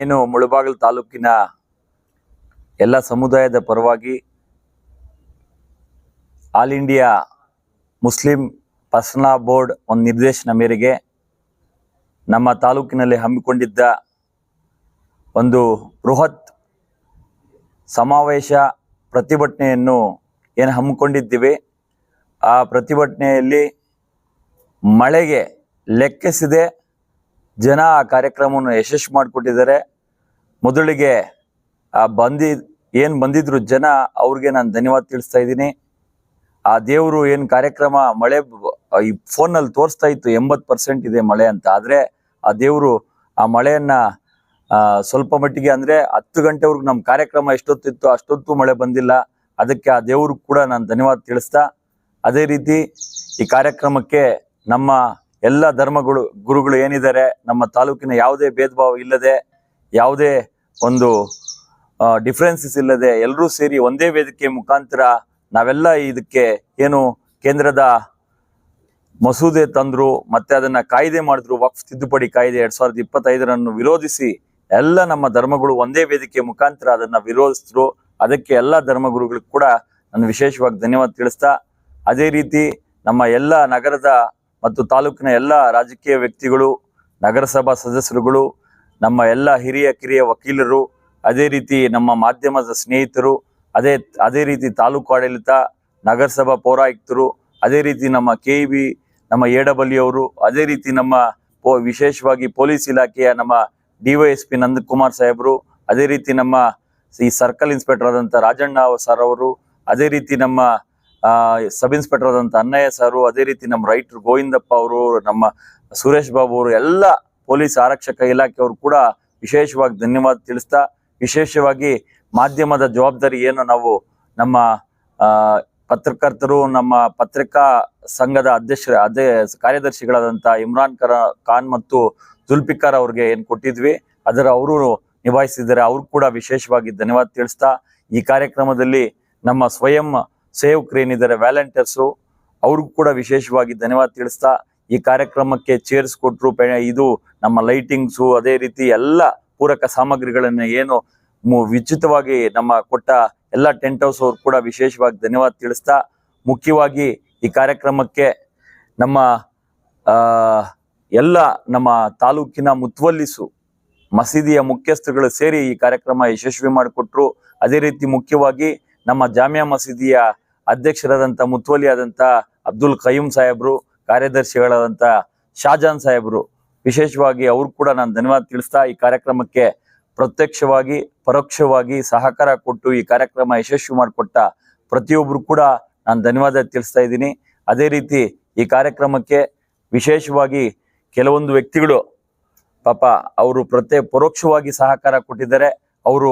ಏನು ಮುಳಬಾಗಿಲು ತಾಲೂಕಿನ ಎಲ್ಲ ಸಮುದಾಯದ ಪರವಾಗಿ all India Muslim personal board ಒಂದು ನಿರ್ದೇಶನ ಮೇರೆಗೆ ನಮ್ಮ ತಾಲೂಕಿನಲ್ಲಿ ಹಮ್ಮಿಕೊಂಡಿದ್ದ ಒಂದು ಬೃಹತ್ ಸಮಾವೇಶ ಪ್ರತಿಭಟನೆಯನ್ನು ಏನು ಹಮ್ಮಿಕೊಂಡಿದ್ದೀವಿ. ಆ ಪ್ರತಿಭಟನೆಯಲ್ಲಿ ಮಳೆಗೆ ಲೆಕ್ಕಿಸದೆ ಜನ ಆ ಕಾರ್ಯಕ್ರಮವನ್ನು ಯಶಸ್ವಿ ಮಾಡಿಕೊಟ್ಟಿದ್ದಾರೆ. ಮೊದಲಿಗೆ ಆ ಬಂದಿ, ಏನು ಬಂದಿದ್ರು ಜನ ಅವ್ರಿಗೆ ನಾನು ಧನ್ಯವಾದ ತಿಳಿಸ್ತಾ ಇದ್ದೀನಿ. ಆ ದೇವರು ಏನು ಕಾರ್ಯಕ್ರಮ ಮಳೆ ಈ ಫೋನಲ್ಲಿ ತೋರಿಸ್ತಾ ಇತ್ತು, ಎಂಬತ್ತು ಪರ್ಸೆಂಟ್ ಇದೆ ಮಳೆ ಅಂತ. ಆದರೆ ಆ ದೇವರು ಆ ಮಳೆಯನ್ನು ಸ್ವಲ್ಪ ಮಟ್ಟಿಗೆ ಅಂದರೆ ಹತ್ತು ಗಂಟೆವರೆಗೂ ನಮ್ಮ ಕಾರ್ಯಕ್ರಮ ಎಷ್ಟೊತ್ತಿತ್ತು ಅಷ್ಟೊತ್ತು ಮಳೆ ಬಂದಿಲ್ಲ. ಅದಕ್ಕೆ ಆ ದೇವ್ರಿಗೆ ಕೂಡ ನಾನು ಧನ್ಯವಾದ ತಿಳಿಸ್ತಾ, ಅದೇ ರೀತಿ ಈ ಕಾರ್ಯಕ್ರಮಕ್ಕೆ ನಮ್ಮ ಎಲ್ಲ ಧರ್ಮಗಳು, ಗುರುಗಳು ಏನಿದ್ದಾರೆ, ನಮ್ಮ ತಾಲೂಕಿನ ಯಾವುದೇ ಭೇದ ಭಾವ ಇಲ್ಲದೆ, ಯಾವುದೇ ಒಂದು ಡಿಫ್ರೆನ್ಸಸ್ ಇಲ್ಲದೆ ಎಲ್ಲರೂ ಸೇರಿ ಒಂದೇ ವೇದಿಕೆ ಮುಖಾಂತರ ನಾವೆಲ್ಲ ಇದಕ್ಕೆ ಏನು ಕೇಂದ್ರದ ಮಸೂದೆ ತಂದ್ರು, ಮತ್ತೆ ಅದನ್ನ ಕಾಯ್ದೆ ಮಾಡಿದ್ರು, ವಕ್ಫ್ ತಿದ್ದುಪಡಿ ಕಾಯ್ದೆ ಎರಡ್ ಸಾವಿರದ ಇಪ್ಪತ್ತೈದರನ್ನು ವಿರೋಧಿಸಿ ಎಲ್ಲ ನಮ್ಮ ಧರ್ಮಗಳು ಒಂದೇ ವೇದಿಕೆ ಮುಖಾಂತರ ಅದನ್ನ ವಿರೋಧಿಸಿದ್ರು. ಅದಕ್ಕೆ ಎಲ್ಲ ಧರ್ಮಗುರುಗಳಿಗೆ ಕೂಡ ನಾನು ವಿಶೇಷವಾಗಿ ಧನ್ಯವಾದ ತಿಳಿಸ್ತಾ, ಅದೇ ರೀತಿ ನಮ್ಮ ಎಲ್ಲ ನಗರದ ಮತ್ತು ತಾಲೂಕಿನ ಎಲ್ಲ ರಾಜಕೀಯ ವ್ಯಕ್ತಿಗಳು, ನಗರಸಭಾ ಸದಸ್ಯರುಗಳು, ನಮ್ಮ ಎಲ್ಲ ಹಿರಿಯ, ಕಿರಿಯ ವಕೀಲರು, ಅದೇ ರೀತಿ ನಮ್ಮ ಮಾಧ್ಯಮದ ಸ್ನೇಹಿತರು, ಅದೇ ಅದೇ ರೀತಿ ತಾಲೂಕು ಆಡಳಿತ, ನಗರಸಭಾ ಪೌರಾಯುಕ್ತರು, ಅದೇ ರೀತಿ ನಮ್ಮ ಕೆ ಬಿ, ನಮ್ಮ ಎ ಅವರು, ಅದೇ ರೀತಿ ನಮ್ಮ ವಿಶೇಷವಾಗಿ ಪೊಲೀಸ್ ಇಲಾಖೆಯ ನಮ್ಮ ಡಿವೈಎಸ್ಪಿ ನಂದಕುಮಾರ್ ಸಾಹೇಬರು, ಅದೇ ರೀತಿ ನಮ್ಮ ಈ ಸರ್ಕಲ್ ಇನ್ಸ್ಪೆಕ್ಟರ್ ಆದಂಥ ರಾಜಣ್ಣ ಸರ್ ಅವರು, ಅದೇ ರೀತಿ ನಮ್ಮ ಸಬ್ ಇನ್ಸ್ಪೆಕ್ಟರ್ ಆದಂತ ಅನ್ನಯ್ಯ ಸಾರು ಅದೇ ರೀತಿ ನಮ್ಮ ರೈಟರ್ ಗೋವಿಂದಪ್ಪ ಅವರು ನಮ್ಮ ಸುರೇಶ್ ಬಾಬು ಅವರು ಎಲ್ಲ ಪೊಲೀಸ್ ಆರಕ್ಷಕ ಇಲಾಖೆಯವರು ಕೂಡ ವಿಶೇಷವಾಗಿ ಧನ್ಯವಾದ ತಿಳಿಸ್ತಾ ವಿಶೇಷವಾಗಿ ಮಾಧ್ಯಮದ ಜವಾಬ್ದಾರಿ ಏನು ನಾವು ನಮ್ಮ ಆ, ಪತ್ರಕರ್ತರು ನಮ್ಮ ಪತ್ರಿಕಾ ಸಂಘದ ಅಧ್ಯಕ್ಷರ ಅದೇ ಕಾರ್ಯದರ್ಶಿಗಳಾದಂಥ ಇಮ್ರಾನ್ ಖರ ಖಾನ್ ಮತ್ತು ಜುಲ್ಫಿಕಾರ್ ಅವ್ರಿಗೆ ಏನು ಕೊಟ್ಟಿದ್ವಿ ಅದರ ಅವರು ನಿಭಾಯಿಸಿದ್ದಾರೆ. ಅವ್ರು ಕೂಡ ವಿಶೇಷವಾಗಿ ಧನ್ಯವಾದ ತಿಳಿಸ್ತಾ ಈ ಕಾರ್ಯಕ್ರಮದಲ್ಲಿ ನಮ್ಮ ಸ್ವಯಂ ಸೇವಕರು ಇದ್ದಾರೆ ವ್ಯಾಲಂಟಿಯರ್ಸು ಅವ್ರಿಗೂ ಕೂಡ ವಿಶೇಷವಾಗಿ ಧನ್ಯವಾದ ತಿಳಿಸ್ತಾ ಈ ಕಾರ್ಯಕ್ರಮಕ್ಕೆ ಚೇರ್ಸ್ ಕೊಟ್ಟರು ಇದು ನಮ್ಮ ಲೈಟಿಂಗ್ಸು ಅದೇ ರೀತಿ ಎಲ್ಲ ಪೂರಕ ಸಾಮಗ್ರಿಗಳನ್ನು ಏನು ವಿಚಿತವಾಗಿ ನಮ್ಮ ಕೊಟ್ಟ ಎಲ್ಲ ಟೆಂಟ್ ಹೌಸ್ ಅವ್ರು ಕೂಡ ವಿಶೇಷವಾಗಿ ಧನ್ಯವಾದ ತಿಳಿಸ್ತಾ, ಮುಖ್ಯವಾಗಿ ಈ ಕಾರ್ಯಕ್ರಮಕ್ಕೆ ನಮ್ಮ ಎಲ್ಲ ನಮ್ಮ ತಾಲೂಕಿನ ಮುತ್ವಲ್ಲಿಸು ಮಸೀದಿಯ ಮುಖ್ಯಸ್ಥರುಗಳು ಸೇರಿ ಈ ಕಾರ್ಯಕ್ರಮ ಯಶಸ್ವಿ ಮಾಡಿಕೊಟ್ರು. ಅದೇ ರೀತಿ ಮುಖ್ಯವಾಗಿ ನಮ್ಮ ಜಾಮಿಯಾ ಮಸೀದಿಯ ಅಧ್ಯಕ್ಷರಾದಂಥ ಮುತ್ವಲಿ ಆದಂಥ ಅಬ್ದುಲ್ ಕಯೂಮ್ ಸಾಹೇಬ್ರು ಕಾರ್ಯದರ್ಶಿಗಳಾದಂಥ ಶಾಜಾನ್ ಸಾಹೇಬ್ರು, ವಿಶೇಷವಾಗಿ ಅವ್ರು ಕೂಡ ನಾನು ಧನ್ಯವಾದ ತಿಳಿಸ್ತಾ ಈ ಕಾರ್ಯಕ್ರಮಕ್ಕೆ ಪ್ರತ್ಯಕ್ಷವಾಗಿ, ಪರೋಕ್ಷವಾಗಿ ಸಹಕಾರ ಕೊಟ್ಟು ಈ ಕಾರ್ಯಕ್ರಮ ಯಶಸ್ವಿ ಮಾಡಿಕೊಟ್ಟ ಪ್ರತಿಯೊಬ್ಬರು ಕೂಡ ನಾನು ಧನ್ಯವಾದ ತಿಳಿಸ್ತಾ ಇದ್ದೀನಿ. ಅದೇ ರೀತಿ ಈ ಕಾರ್ಯಕ್ರಮಕ್ಕೆ ವಿಶೇಷವಾಗಿ ಕೆಲವೊಂದು ವ್ಯಕ್ತಿಗಳು ಪಾಪ ಅವರು ಪ್ರತ್ಯ ಪರೋಕ್ಷವಾಗಿ ಸಹಕಾರ ಕೊಟ್ಟಿದ್ದಾರೆ. ಅವರು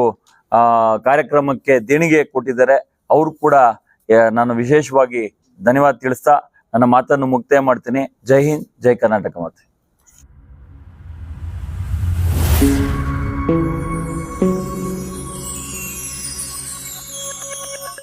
ಆ ಕಾರ್ಯಕ್ರಮಕ್ಕೆ ದೇಣಿಗೆ ಕೊಟ್ಟಿದ್ದಾರೆ. ಅವರು ಕೂಡ ನಾನು ವಿಶೇಷವಾಗಿ ಧನ್ಯವಾದ ತಿಳಿಸ್ತಾ ನನ್ನ ಮಾತನ್ನು ಮುಕ್ತಾಯ ಮಾಡ್ತೀನಿ. ಜೈ ಹಿಂದ್, ಜೈ ಕರ್ನಾಟಕ ಮಾತೆ.